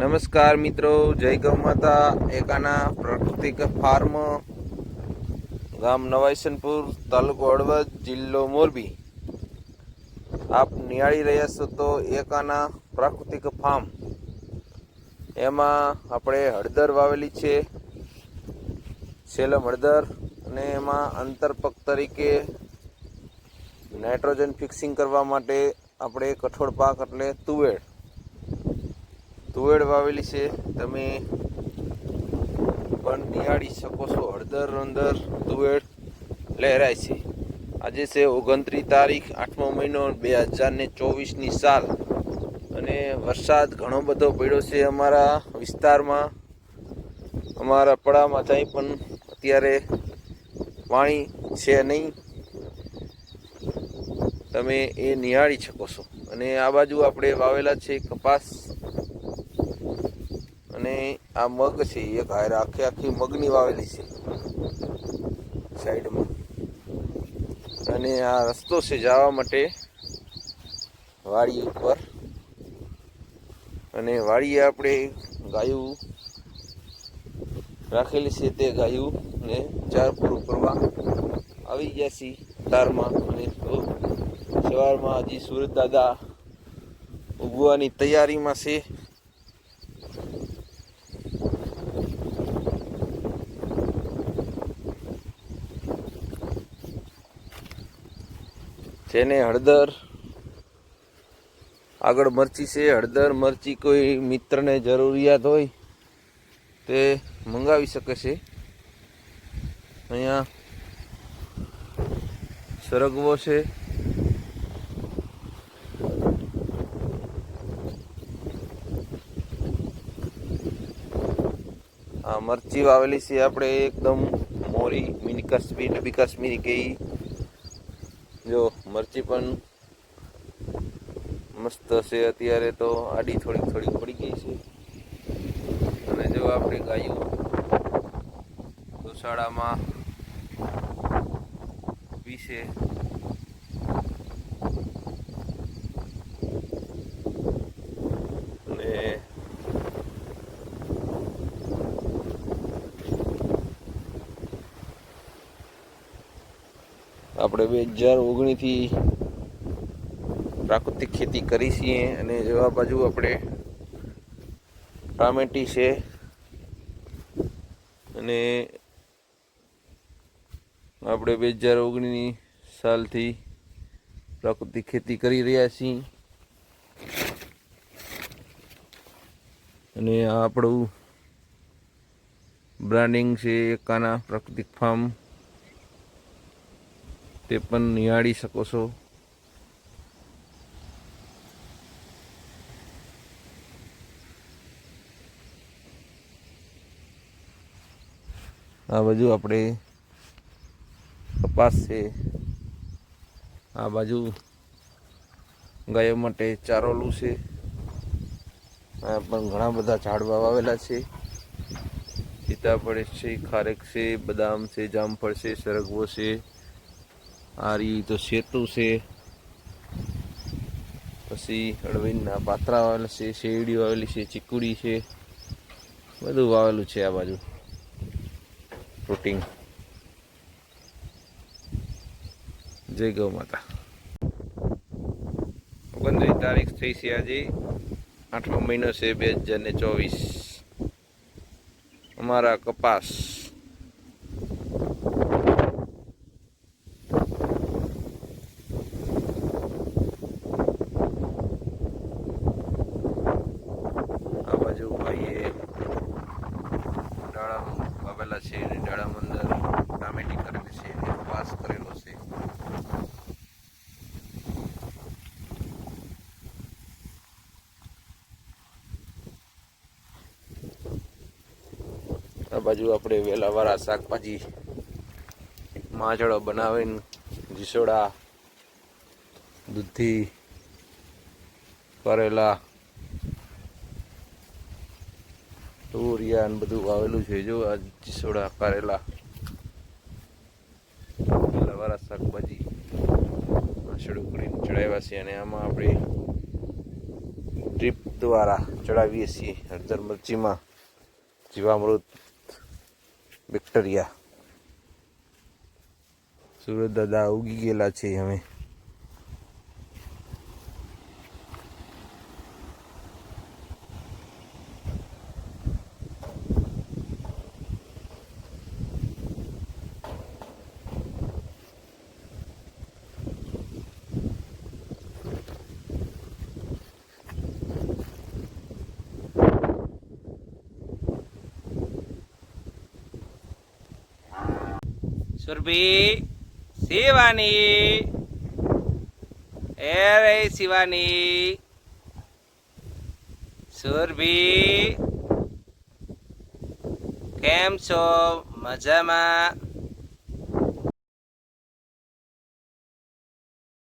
નમસ્કાર મિત્રો, જય ગૌ માતા. એકાના પ્રાકૃતિક ફાર્મ, ગામ નવાઈસનપુર, તાલુકો હળવદ, જિલ્લો મોરબી. આપ નિહાળી રહ્યા છો તો એકાના પ્રાકૃતિક ફાર્મ. એમાં આપણે હળદર વાવેલી છે, સેલમ હળદર, અને એમાં અંતરપક તરીકે નાઇટ્રોજન ફિક્સિંગ કરવા માટે આપણે કઠોળ પાક એટલે તુવેર. તુવેર વાવેલી છે. તમે પણ નિહાળી શકો છો. હળદર અંદર તુવેર લહેરાય છે. આજે છે ઓગણત્રીસ તારીખ, આઠમો મહિનો બે હજાર ને ચોવીસની સાલ. અને વરસાદ ઘણો બધો પડ્યો છે અમારા વિસ્તારમાં. અમારા પડામાં ત્યાં પણ અત્યારે પાણી છે નહીં. તમે એ નિહાળી શકો છો. અને આ બાજુ આપણે વાવેલા છે કપાસ. અને આ મગ છે, એક હારે આખી આખી મગની વાવેલી છે. સાઈડમાં. અને આ રસ્તો છે જવા માટે વાડી ઉપર. અને વાડીએ આપણે ગાયું રાખેલી છે તે ગાયું ને ચાર પૂરું કરવા આવી ગયા છીએ તારમાં. અને તો સવારમાં હજી સુરત દાદા ઉગવાની તૈયારીમાં છે. જેને હળદર આગળ મરચી છે. હળદર, મરચી કોઈ મિત્રને જરૂરિયાત હોય તે મંગાવી શકે છે. અહીંયા સરગવો છે. આ મરચી વાવેલી છે આપણે એકદમ મોરી, મિની કાશ્મીર બી કાશ્મીરી કઈ જો, મરચી પણ મસ્ત છે અત્યારે તો. આડી થોડીક થોડીક પડી ગઈ છે. અને જો આપણે ગાયું દોશાળામાં ઊભી છે અને આપણે બે હજાર ઓગણીસથી પ્રાકૃતિક ખેતી કરી છીએ અને જવા બાજુ આપણે ટામેટી છે અને આપણે બે હજાર ઓગણીસની સાલથી પ્રાકૃતિક ખેતી કરી રહ્યા છીએ. અને આપણું બ્રાન્ડિંગ છે એકાના પ્રાકૃતિક ફાર્મ. તે પણ નિહાળી શકો છો. આ બાજુ આપણે કપાસ છે. આ બાજુ ગાયો માટે ચારોલું છે. આ પણ ઘણા બધા ઝાડવા વાવેલા છે. સીતાફળ છે, ખારેક છે, બદામ છે, જામફળ છે, સરગવો છે. આ રહી તો સેતુ છે. પછી અળવીના પાત્રા વાવેલા છે, શેરડી વાવેલી છે, ચીકુડી છે. બધું વાવેલું છે આ બાજુ. પ્રોટીન જય ગૌ માતા. ઓગણત્રીસ તારીખ થઈ છે આજે. આઠમો મહિનો છે બે હજાર ને ચોવીસ. અમારા કપાસ આ બાજુ ભાઈએ ડાળા વાવેલા છે અને ડાળામાં અંદર ટામેટી કરેલી છે અને કપાસ કરેલો છે બાજુ આપણે વેલાવાળા શાકભાજી, માજળો બનાવીને જીસોડા દૂધી, કરેલા, તુરિયા ને બધું વાવેલું છે. જો આ જીસોડા કરેલા, વેલાવાળા શાકભાજી માછડું કરીને ચડાવ્યા છે અને આમાં આપણે ડ્રીપ દ્વારા ચડાવીએ છીએ. હળદર મરચીમાં જીવામૃત બેક્ટેરિયા સુરત દાદા ઉગી ગયેલા છે અમે. સુરભી શિવાની એ રે શિવાની સુરભી કેમ છો? મજામાં?